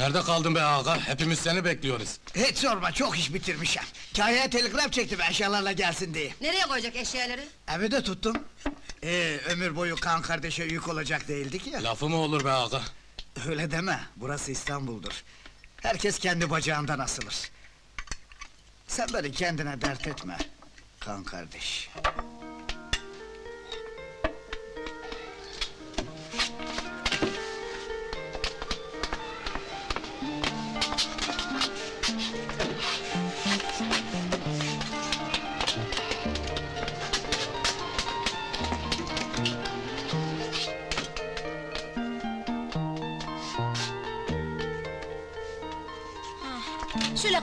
Nerede kaldın be ağa? Hepimiz seni bekliyoruz. Hiç sorma, çok iş bitirmişim. Kahya'ya telgraf çektim eşyalarla gelsin diye. Nereye koyacak eşyaları? Evi de tuttum. Ee, ömür boyu kan kardeşe yük olacak değildik ya. Lafı mı olur be ağa? Öyle deme, burası İstanbul'dur. Herkes kendi bacağından asılır. Sen beni kendine dert etme, kan kardeş.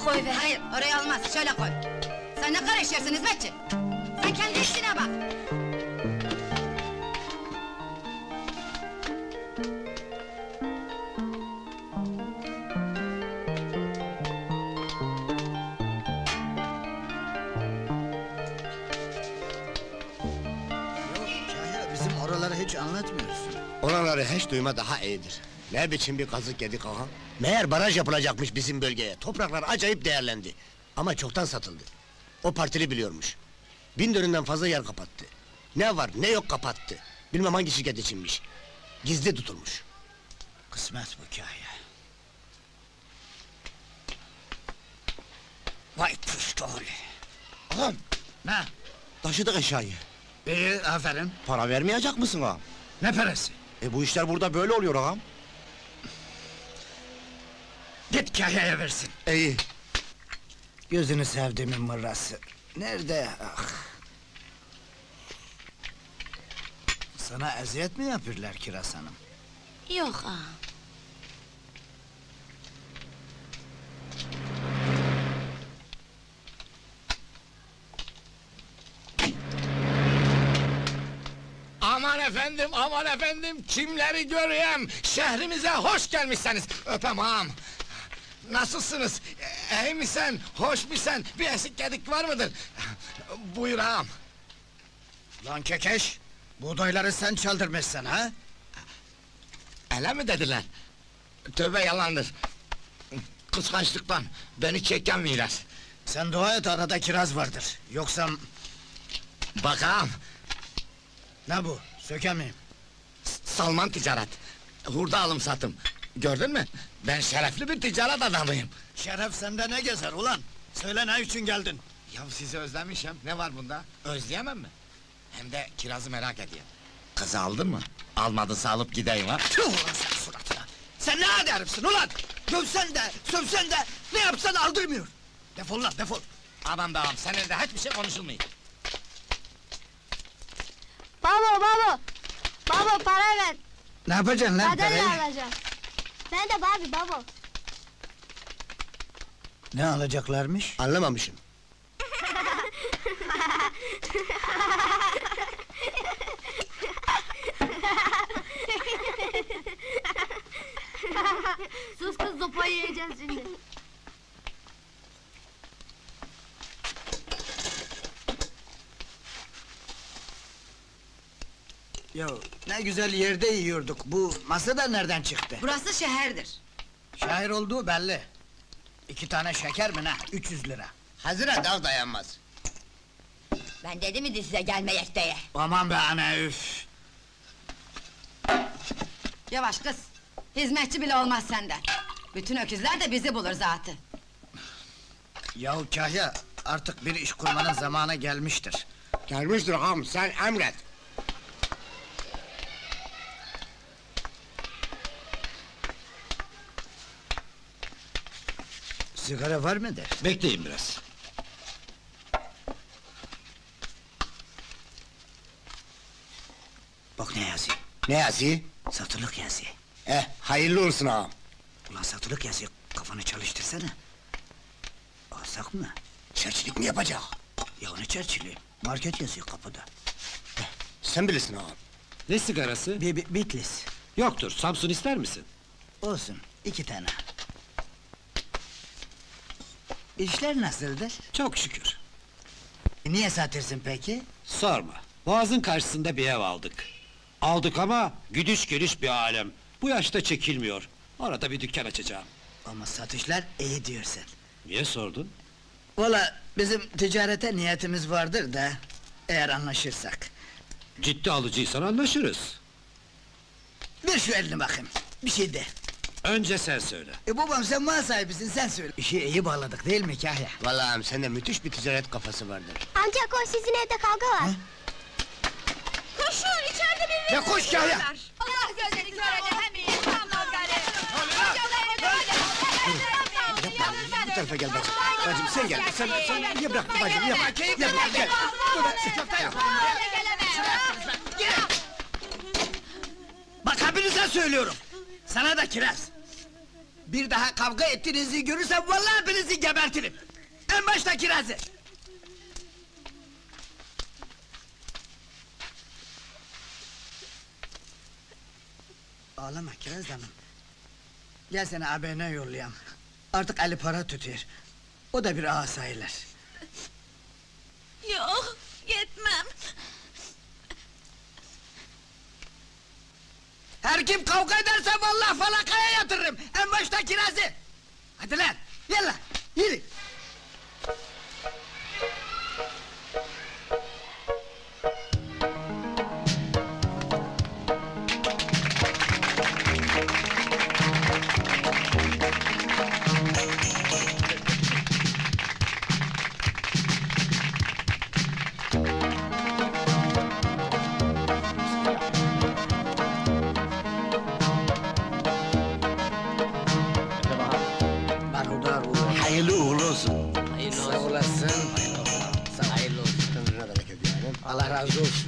Koy be. Hayır, oraya olmaz. Şöyle koy. Sen ne karışıyorsun hizmetçi? Sen kendi işine bak. Yok, Kahya bizim oraları hiç anlatmıyorsun. Oraları hiç duyma daha iyidir. Ne biçim bir kazık yedik ağam? Meğer baraj yapılacakmış bizim bölgeye. Topraklar acayip değerlendi. Ama çoktan satıldı. O partili biliyormuş. Bin dönümden fazla yer kapattı. Ne var ne yok kapattı. Bilmem hangi şirket içinmiş. Gizli tutulmuş. Kısmet bu Kahya. Vay puştoli. Ağam Ne? taşıdık eşyayı. İyi, aferin. Para vermeyecek misin ağam? Ne parası? E bu işler burada böyle oluyor ağam. Git Kahya'ya versin. İyi. Gözünü sevdiğimin mırrası. Nerede? Ah. Sana eziyet mi yapıyorlar Kiraz Hanım? Yok ha. Aman efendim, aman efendim, kimleri göreyim? Şehrimize hoş gelmişsiniz. Öpem ağam. Nasılsınız? İyi misin? Hoş musun? Bir eksik gedik var mıdır? Buyur ağam. Lan kekeş! Buğdayları sen çaldırmışsın ha? Öyle mi dediler? Tövbe yalandır. Kıskançlıktan beni çeken miras. Sen dua et arada kiraz vardır. Yoksa Bak ağam, ne bu? Sökemeyim. Salman ticaret. Hurda alım satım. Gördün mü? Ben şerefli bir ticaret adamıyım. Şeref sende ne gezer ulan? Söyle ne için geldin? Ya sizi özlemişim. Ne var bunda? Özleyemem mi? Hem de kirazı merak ediyorum. Kızı aldın mı? Almadıysa alıp gideyim ha. Tüh ulan sen suratına! Sen ne herifsin ulan? Dövsen de, sövsen de, ne yapsan aldırmıyor. Defol lan defol! Aman da ağam, seninle hiçbir şey konuşulmuyor. Baba baba. Baba para ver. Ne yapacaksın lan Madalya parayı? alacağım. Ben de Barbie baba. Ne alacaklarmış? Anlamamışım. Sus kız sopayı yiyeceğiz şimdi. Yo, ne güzel yerde yiyorduk. Bu masa da nereden çıktı? Burası şehirdir. Şair olduğu belli. İki tane şeker mi ne? 300 lira. Hazıra dav dayanmaz. Ben dedim mi size gelmeyek diye. Aman be ana üf! Yavaş kız. Hizmetçi bile olmaz senden. Bütün öküzler de bizi bulur zaten. Yahu Kahya, artık bir iş kurmanın zamanı gelmiştir. Gelmiştir ağam sen emret. Sigara var mıdır? Bekleyin biraz. Bak ne yazıyor. Ne yazıyı? Satılık yazıyor. Eh hayırlı olsun ağam. Ulan satılık yazıyor, kafanı çalıştırsana. Alsak mı? Çerçilik mi yapacak? Ya ne çerçili? Market yazıyor kapıda. Sen bilirsin ağam. Ne sigarası? Bir, bir Bitlis. Yoktur. Samsun ister misin? Olsun, iki tane. İşler nasıldır? Çok şükür. Niye satırsın peki? Sorma. Boğazın karşısında bir ev aldık. Aldık ama güdüş geliş bir alem. Bu yaşta çekilmiyor. Orada bir dükkan açacağım. Ama satışlar iyi diyorsun. Niye sordun? Valla bizim ticarete niyetimiz vardır da... ...eğer anlaşırsak. Ciddi alıcıysan anlaşırız. Ver şu elini bakayım, bir şey de. Önce sen söyle. E babam sen mal sahibisin, sen söyle. İşi iyi bağladık değil mi Kahya? Vallahi ağam sende müthiş bir ticaret kafası vardır. Amca koş sizin evde kavga var. Koşun içeride bir Ya koş Kahya! Allah gözleri kör iyi tamam gari. Bu tarafa gel bacım. Bacım sen gel. Sen, sen niye bıraktın bacım? Niye bıraktın? Gel, gel, gel. Bak hepinize söylüyorum. Sana da kiraz. Bir daha kavga ettiğinizi görürsem vallahi hepinizi gebertirim. En başta kirazı. Ağlama kiraz hanım. Gel seni ağabeyine yollayayım. Artık Ali para tutuyor. O da bir ağa sayılır. Yok yetmem. Her kim kavga ederse vallahi falakaya. En başta kirazı. Hadi разов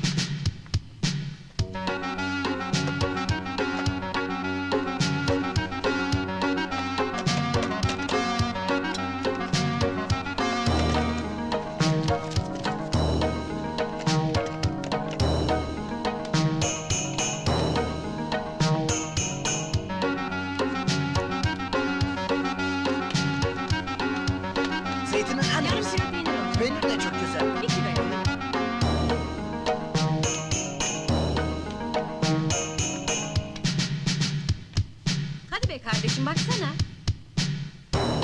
be kardeşim baksana.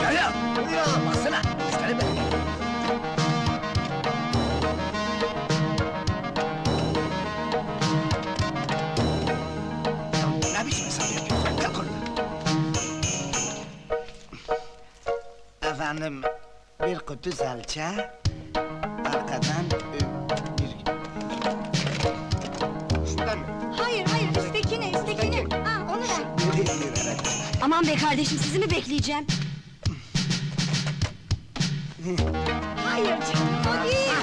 Ya ya, baksana, müşteri. Ya ne biçim hesap yapıyorsun? Kalk oradan. Efendim, bir kutu salça, arkadan Aman be kardeşim sizi mi bekleyeceğim? hayır canım